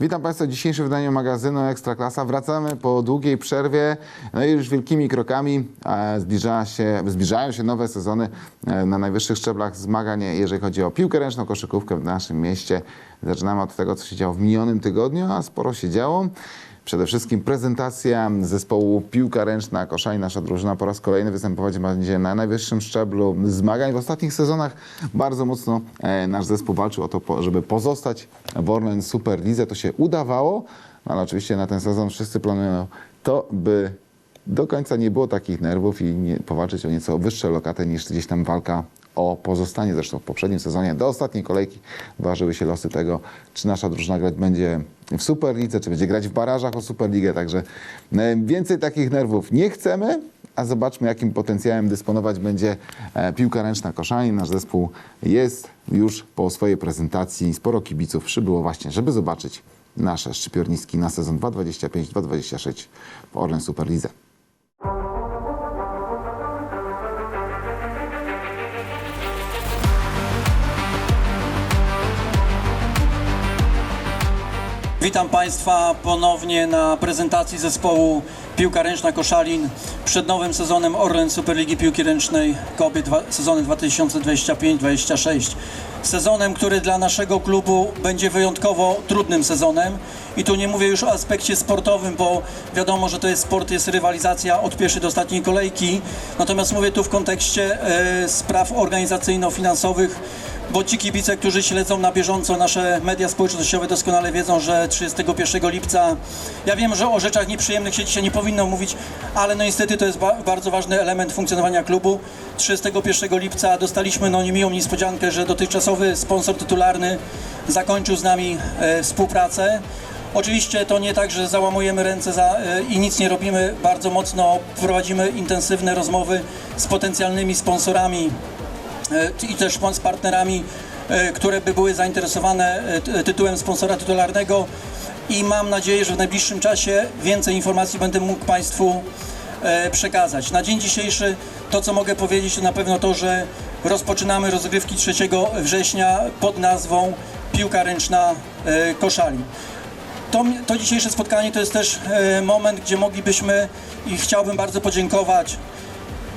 Witam Państwa w dzisiejszym wydaniu magazynu Ekstraklasa. Wracamy po długiej przerwie, no i już wielkimi krokami zbliża się, zbliżają się nowe sezony e, na najwyższych szczeblach zmagań, jeżeli chodzi o piłkę ręczną, koszykówkę w naszym mieście. Zaczynamy od tego, co się działo w minionym tygodniu, a sporo się działo. Przede wszystkim prezentacja zespołu Piłka Ręczna Koszali. Nasza drużyna po raz kolejny występować będzie na najwyższym szczeblu zmagań. W ostatnich sezonach bardzo mocno e, nasz zespół walczył o to, żeby pozostać w Orlen Super Lidze. To się udawało, no ale oczywiście na ten sezon wszyscy planują to, by do końca nie było takich nerwów i nie, powalczyć o nieco wyższe lokaty niż gdzieś tam walka o pozostanie. Zresztą w poprzednim sezonie do ostatniej kolejki ważyły się losy tego, czy nasza drużyna grać będzie w Superlidze, czy będzie grać w barażach o Superligę. Także e, więcej takich nerwów nie chcemy, a zobaczmy, jakim potencjałem dysponować będzie e, piłka ręczna Koszalin. Nasz zespół jest już po swojej prezentacji. Sporo kibiców przybyło właśnie, żeby zobaczyć nasze szczypiorniski na sezon 2025-2026 w Orlen Superlidze. Witam Państwa ponownie na prezentacji zespołu Piłka Ręczna Koszalin przed nowym sezonem Orlen Superligi Piłki Ręcznej kobiet sezony 2025-26. Sezonem, który dla naszego klubu będzie wyjątkowo trudnym sezonem. I tu nie mówię już o aspekcie sportowym, bo wiadomo, że to jest sport, jest rywalizacja od pierwszej do ostatniej kolejki, natomiast mówię tu w kontekście e, spraw organizacyjno-finansowych bo ci kibice, którzy śledzą na bieżąco nasze media społecznościowe doskonale wiedzą, że 31 lipca, ja wiem, że o rzeczach nieprzyjemnych się dzisiaj nie powinno mówić, ale no niestety to jest ba bardzo ważny element funkcjonowania klubu. 31 lipca dostaliśmy no niemiłą niespodziankę, że dotychczasowy sponsor tytularny zakończył z nami e, współpracę. Oczywiście to nie tak, że załamujemy ręce za, e, i nic nie robimy. Bardzo mocno prowadzimy intensywne rozmowy z potencjalnymi sponsorami i też z partnerami, e, które by były zainteresowane e, ty- tytułem sponsora tytularnego i mam nadzieję, że w najbliższym czasie więcej informacji będę mógł Państwu e, przekazać. Na dzień dzisiejszy to, co mogę powiedzieć, to na pewno to, że rozpoczynamy rozgrywki 3 września pod nazwą Piłka Ręczna e, Koszali. To, to dzisiejsze spotkanie to jest też e, moment, gdzie moglibyśmy i chciałbym bardzo podziękować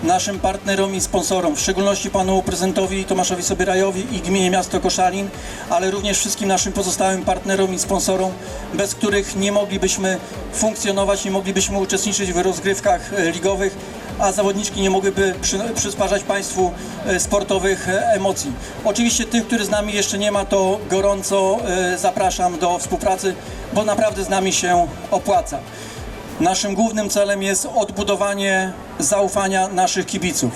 naszym partnerom i sponsorom, w szczególności panu prezydentowi Tomaszowi Sobierajowi i gminie miasto Koszalin, ale również wszystkim naszym pozostałym partnerom i sponsorom, bez których nie moglibyśmy funkcjonować, nie moglibyśmy uczestniczyć w rozgrywkach e, ligowych, a zawodniczki nie mogłyby przy, przysparzać Państwu e, sportowych e, emocji. Oczywiście tych, których z nami jeszcze nie ma, to gorąco zapraszam do współpracy, bo naprawdę z nami się opłaca. Naszym głównym celem jest odbudowanie zaufania naszych kibiców.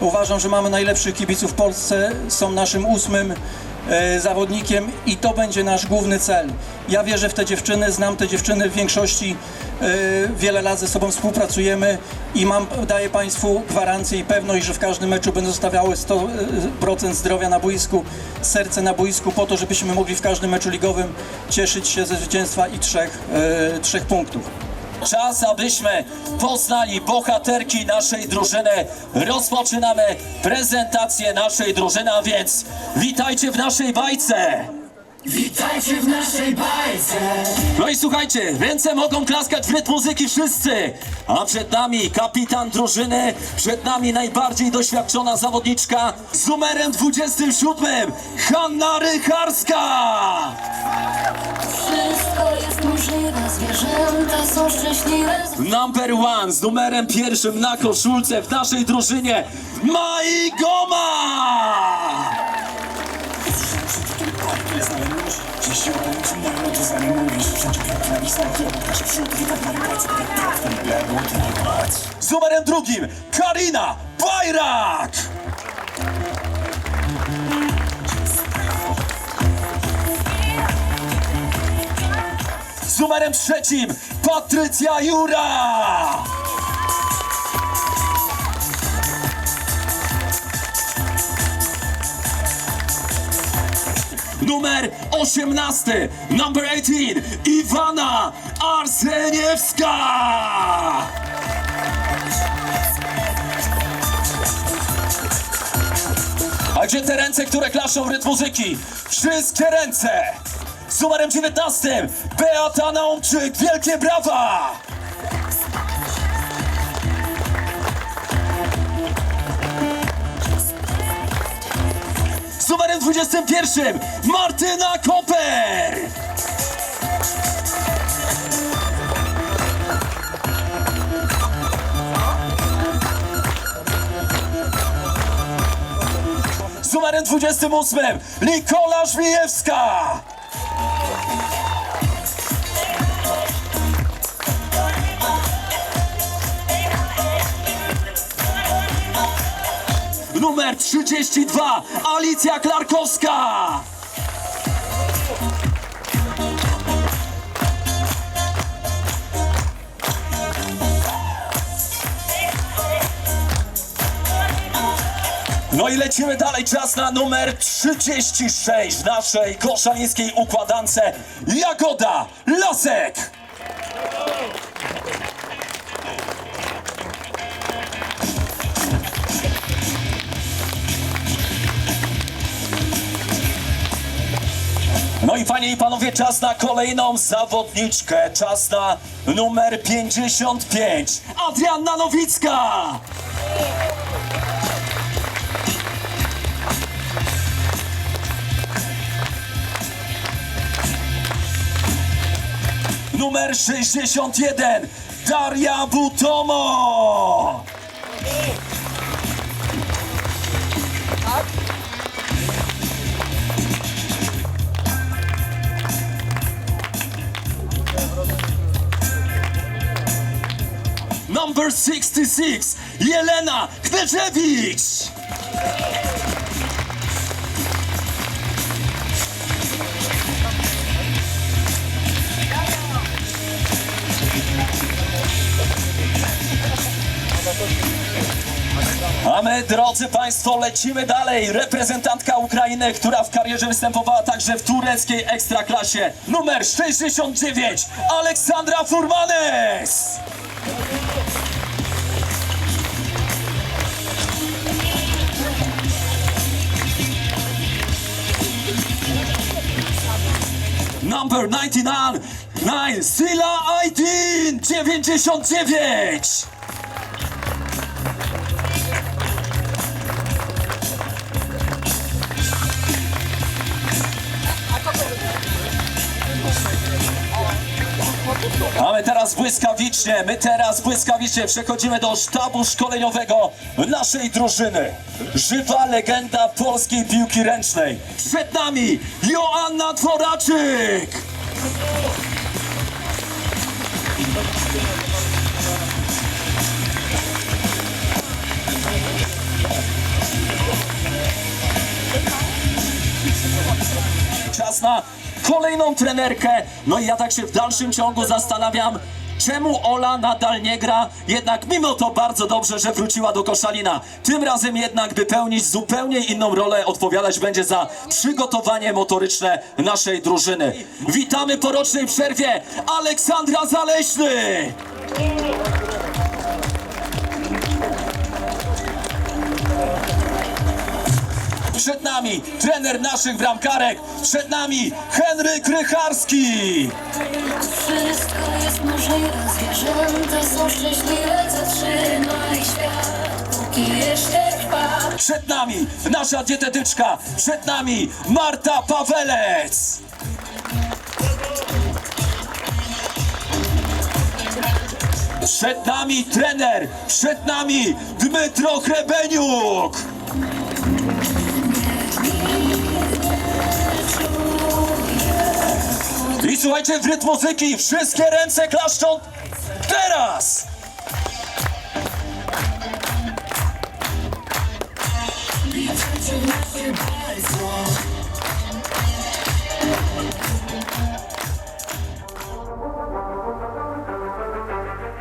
Uważam, że mamy najlepszych kibiców w Polsce, są naszym ósmym e, zawodnikiem i to będzie nasz główny cel. Ja wierzę w te dziewczyny, znam te dziewczyny w większości, e, wiele lat ze sobą współpracujemy i mam, daję Państwu gwarancję i pewność, że w każdym meczu będą zostawiały 100% zdrowia na boisku, serce na boisku po to, żebyśmy mogli w każdym meczu ligowym cieszyć się ze zwycięstwa i trzech, e, trzech punktów. Czas, abyśmy poznali bohaterki naszej drużyny. Rozpoczynamy prezentację naszej drużyny, a więc witajcie w naszej bajce. Witajcie w naszej bajce! No i słuchajcie, ręce mogą klaskać w rytm muzyki wszyscy. A przed nami kapitan drużyny, przed nami najbardziej doświadczona zawodniczka z numerem 27, Hanna Rycharska. Wszystko jest możliwe, zwierzęta są szczęśliwe. Number one z numerem pierwszym na koszulce w naszej drużynie, Mai Goma. Jeśli opowiem ci moją to Z numerem trzecim Patrycja Jura! Numer 18, number 18, Iwana Arseniewska! A gdzie te ręce, które klaszą w rytm muzyki? Wszystkie ręce! Z numerem 19 Beata Naumczyk, wielkie brawa! Z numerem 21 Martyna Koper! Z numerem 28 Nikola Żmijewska! Numer 32 Alicja Klarkowska! No i lecimy dalej, czas na numer 36 w naszej koszalińskiej układance Jagoda Lasek! No i panie i panowie, czas na kolejną zawodniczkę, czas na numer 55 Adrianna Nowicka! Numer 61 Daria Butomo! Number 66 Jelena Kneczewicz! A my, drodzy Państwo, lecimy dalej. Reprezentantka Ukrainy, która w karierze występowała także w tureckiej ekstraklasie. Numer 69, Aleksandra Furmanes! Number 99, 9, Sila Aydin, 99! A my teraz błyskawicznie, my teraz błyskawicznie przechodzimy do sztabu szkoleniowego naszej drużyny. Żywa legenda polskiej piłki ręcznej. Przed nami Joanna Dworaczyk! Czas na kolejną trenerkę. No i ja tak się w dalszym ciągu zastanawiam, czemu Ola nadal nie gra. Jednak mimo to bardzo dobrze, że wróciła do Koszalina. Tym razem jednak, by pełnić zupełnie inną rolę, odpowiadać będzie za przygotowanie motoryczne naszej drużyny. Witamy po rocznej przerwie Aleksandra Zaleśny! Przed nami trener naszych bramkarek, przed nami Henryk Rycharski! Wszystko jest możliwe, zwierzęta są szczęśliwe Zatrzymaj świat, póki jeszcze trwa Przed nami nasza dietetyczka, przed nami Marta Pawelec! Przed nami trener, przed nami Dmytro Hrebeniuk! Słuchajcie, w rytm muzyki wszystkie ręce klaszczą teraz!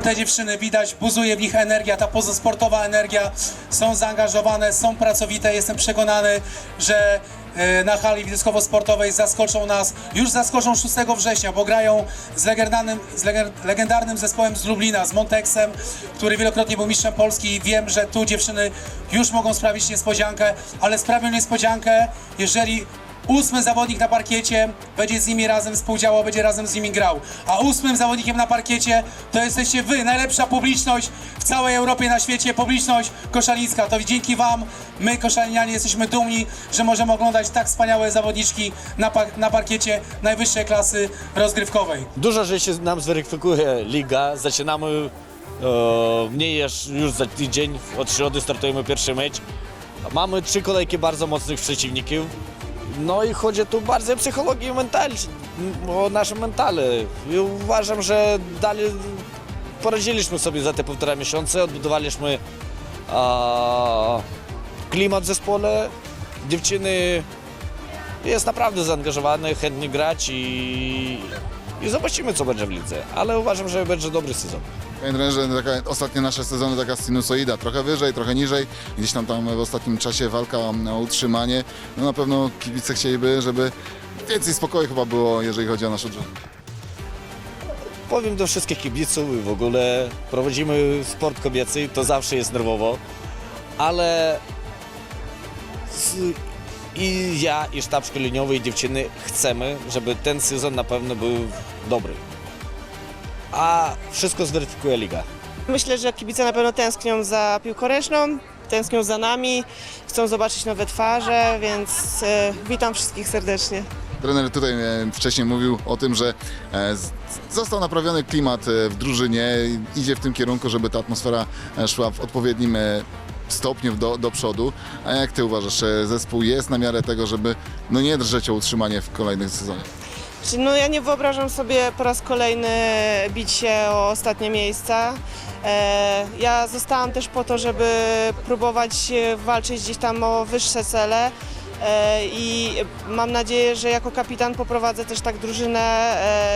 Te dziewczyny widać, buzuje w nich energia, ta pozasportowa energia, są zaangażowane, są pracowite. Jestem przekonany, że na hali widoskowo-sportowej zaskoczą nas, już zaskoczą 6 września, bo grają z legendarnym, z legendarnym zespołem z Lublina, z Monteksem, który wielokrotnie był mistrzem Polski. I wiem, że tu dziewczyny już mogą sprawić niespodziankę, ale sprawią niespodziankę, jeżeli ósmy zawodnik na parkiecie będzie z nimi razem współdziałał, będzie razem z nimi grał. A ósmym zawodnikiem na parkiecie to jesteście wy, najlepsza publiczność w całej Europie, na świecie, publiczność koszalińska. To dzięki wam, my koszalinianie jesteśmy dumni, że możemy oglądać tak wspaniałe zawodniczki na, par- na parkiecie najwyższej klasy rozgrywkowej. Dużo rzeczy nam zweryfikuje liga. Zaczynamy e, mniej już za tydzień. Od środy startujemy pierwszy mecz. Mamy trzy kolejki bardzo mocnych przeciwników. No i chodzi tu bardziej o psychologię i mental, o nasze mentale. I uważam, że dalej poradziliśmy sobie za te półtora miesiąca, odbudowaliśmy e, klimat w zespole. Dziewczyny jest naprawdę zaangażowany, chętnie grać i, i zobaczymy co będzie w lidze. Ale uważam, że będzie dobry sezon. Panie trenerze, taka, ostatnie nasze sezony taka sinusoida, trochę wyżej, trochę niżej. Gdzieś tam, tam w ostatnim czasie walka o, o utrzymanie. No na pewno kibice chcieliby, żeby więcej spokoju chyba było, jeżeli chodzi o nasze drużynę. Powiem do wszystkich kibiców i w ogóle prowadzimy sport kobiecy, to zawsze jest nerwowo, ale z, i ja, i sztab szkoleniowy, i dziewczyny chcemy, żeby ten sezon na pewno był dobry. A wszystko zweryfikuje liga. Myślę, że kibice na pewno tęsknią za piłką ręczną, tęsknią za nami, chcą zobaczyć nowe twarze, więc e, witam wszystkich serdecznie. Trener tutaj e, wcześniej mówił o tym, że e, z- został naprawiony klimat e, w drużynie. i Idzie w tym kierunku, żeby ta atmosfera e, szła w odpowiednim e, stopniu do, do przodu. A jak ty uważasz, zespół jest na miarę tego, żeby no nie drżeć o utrzymanie w kolejnych sezonach? No ja nie wyobrażam sobie po raz kolejny bić się o ostatnie miejsca. E, ja zostałam też po to, żeby próbować walczyć gdzieś tam o wyższe cele. E, I mam nadzieję, że jako kapitan poprowadzę też tak drużynę,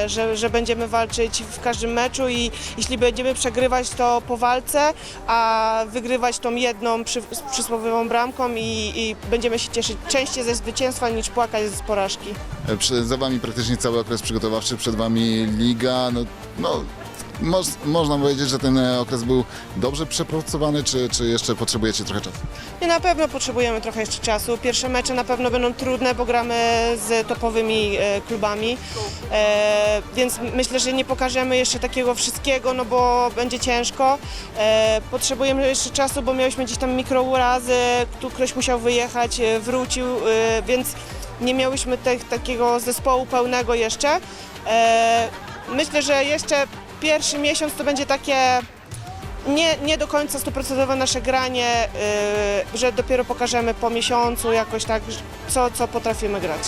e, że, że będziemy walczyć w każdym meczu i jeśli będziemy przegrywać to po walce, a wygrywać tą jedną przy, przysłowiową bramką i, i będziemy się cieszyć częściej ze zwycięstwa niż płakać z porażki. E, Przy, za wami praktycznie cały okres przygotowawczy, przed wami liga. No, no, moż, można powiedzieć, że ten e, okres był dobrze przepracowany, czy, czy jeszcze potrzebujecie trochę czasu? Nie, na pewno potrzebujemy trochę jeszcze czasu. Pierwsze mecze na pewno będą trudne, bo gramy z topowymi e, klubami, e, więc myślę, że nie pokażemy jeszcze takiego wszystkiego, no bo będzie ciężko. E, potrzebujemy jeszcze czasu, bo mieliśmy gdzieś tam mikrourazy, tu ktoś musiał wyjechać, e, wrócił, e, więc nie miałyśmy te, takiego zespołu pełnego jeszcze. E, myślę, że jeszcze pierwszy miesiąc to będzie takie nie, nie do końca stuprocentowe nasze granie, yy, że dopiero pokażemy po miesiącu jakoś tak, co, co potrafimy grać.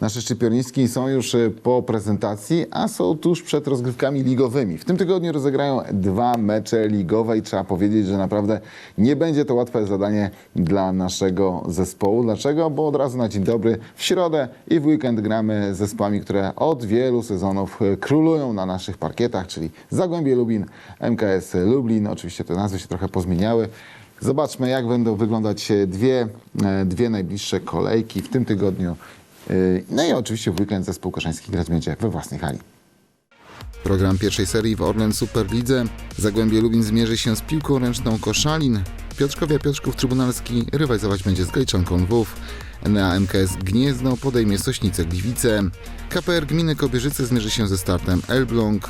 Nasze szczypiorniczki są już e, po prezentacji, a są tuż przed rozgrywkami ligowymi. W tym tygodniu rozegrają dwa mecze ligowe i trzeba powiedzieć, że naprawdę nie będzie to łatwe zadanie dla naszego zespołu. Dlaczego? Bo od razu na dzień dobry w środę i w weekend gramy z zespołami, które od wielu sezonów e, królują na naszych parkietach, czyli Zagłębie Lubin, MKS Lublin. Oczywiście te nazwy się trochę pozmieniały. Zobaczmy, jak będą wyglądać e, dwie, dwie najbliższe kolejki w tym tygodniu. Yy, No i oczywiście w weekend zespół koszański grać będzie we własnej hali. Program pierwszej serii w Orlen Superlidze. Zagłębie Lubin zmierzy się z piłką ręczną Koszalin. Piotrkowia Piotrków Trybunalski rywalizować będzie z Gajczanką Lwów. NA MKS Gniezno podejmie Sośnicę Gliwice. KPR Gminy Kobierzyce zmierzy się ze startem Elbląg.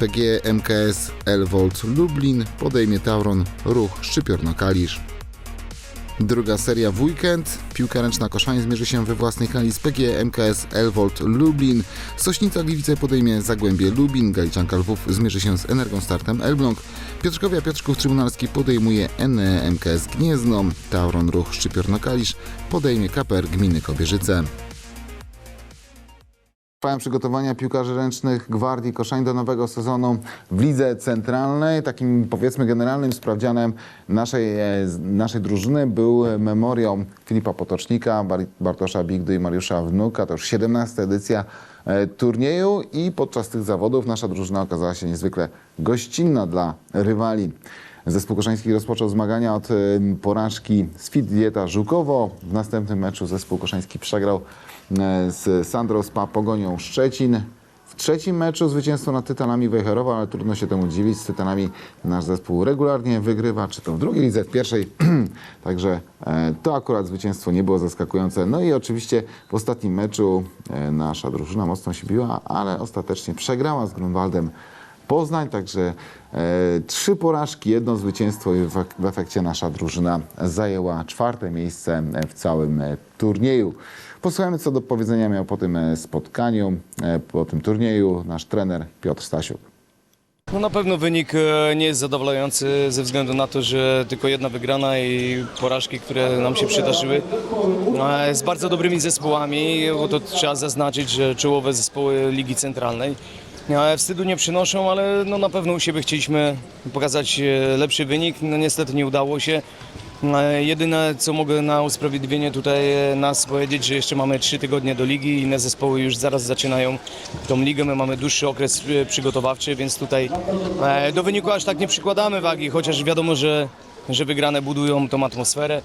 PG MKS Elwold Lublin podejmie Tauron Ruch Szczypiorno-Kalisz. Druga seria w weekend. Piłka ręczna Koszanie zmierzy się we własnej hali z PG MKS Elwold Lublin. Sośnica Gliwice podejmie Zagłębie Lubin. Galiczanka Lwów zmierzy się z Energą Startem Elbląg. Piotrkowia Piotrków Trybunalski podejmuje NE MKS Gniezno. Tauron Ruch Szczypiorno-Kalisz podejmie KPR Gminy Kobierzyce. Trwają przygotowania piłkarzy ręcznych Gwardii Koszeń do nowego sezonu w Lidze Centralnej. Takim powiedzmy generalnym sprawdzianem naszej, e, naszej drużyny był memoriał Filipa Potocznika, Bar- Bartosza Bigdy i Mariusza Wnuka. To już 17 edycja e, turnieju i podczas tych zawodów nasza drużyna okazała się niezwykle gościnna dla rywali. Zespół Koszański rozpoczął zmagania od porażki z Fit Dieta Żukowo. W następnym meczu zespół Koszański przegrał e, z Sandro Spa Pogonią Szczecin. W trzecim meczu zwycięstwo nad Tytanami Wejherowa, ale trudno się temu dziwić. Z Tytanami nasz zespół regularnie wygrywa, czy to w drugiej lidze, w pierwszej. Także e, to akurat zwycięstwo nie było zaskakujące. No i oczywiście w ostatnim meczu e, nasza drużyna mocno się biła, ale ostatecznie przegrała z Grunwaldem Poznań, także e, trzy porażki, jedno zwycięstwo i w, ek- w efekcie nasza drużyna zajęła czwarte miejsce e, w całym e, turnieju. Posłuchajmy, co do powiedzenia miał po tym spotkaniu, po tym turnieju nasz trener Piotr Stasiuk. No na pewno wynik nie jest zadowalający ze względu na to, że tylko jedna wygrana i porażki, które nam się przydarzyły z bardzo dobrymi zespołami, bo to trzeba zaznaczyć, że czołowe zespoły Ligi Centralnej. E, Wstydu nie przynoszą, ale no na pewno u siebie chcieliśmy pokazać e, lepszy wynik. No niestety nie udało się. E, Jedyne co mogę na usprawiedliwienie tutaj e, nas powiedzieć, że jeszcze mamy trzy tygodnie do ligi, inne zespoły już zaraz zaczynają tą ligę, my mamy dłuższy okres przygotowawczy, więc tutaj do wyniku aż tak nie przykładamy wagi, chociaż wiadomo, że, że wygrane budują tą atmosferę.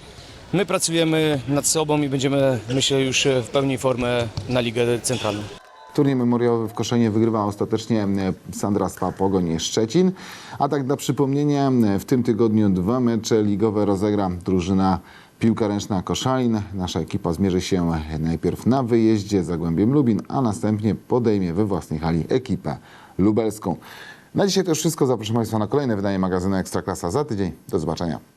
My pracujemy nad sobą i będziemy, myślę, już w pełni formę na ligę centralną. Turniej memoriałowy w Koszenie wygrywa ostatecznie Sandra Spa Pogoń Szczecin. A tak dla przypomnienia, w tym tygodniu dwa mecze ligowe rozegra drużyna Piłka Ręczna Koszalin. Nasza ekipa zmierzy się najpierw na wyjeździe z Zagłębiem Lubin, a następnie podejmie we własnej hali ekipę lubelską. Na dzisiaj to już wszystko. Zapraszam Państwa na kolejne wydanie magazynu Ekstraklasa za tydzień. Do zobaczenia.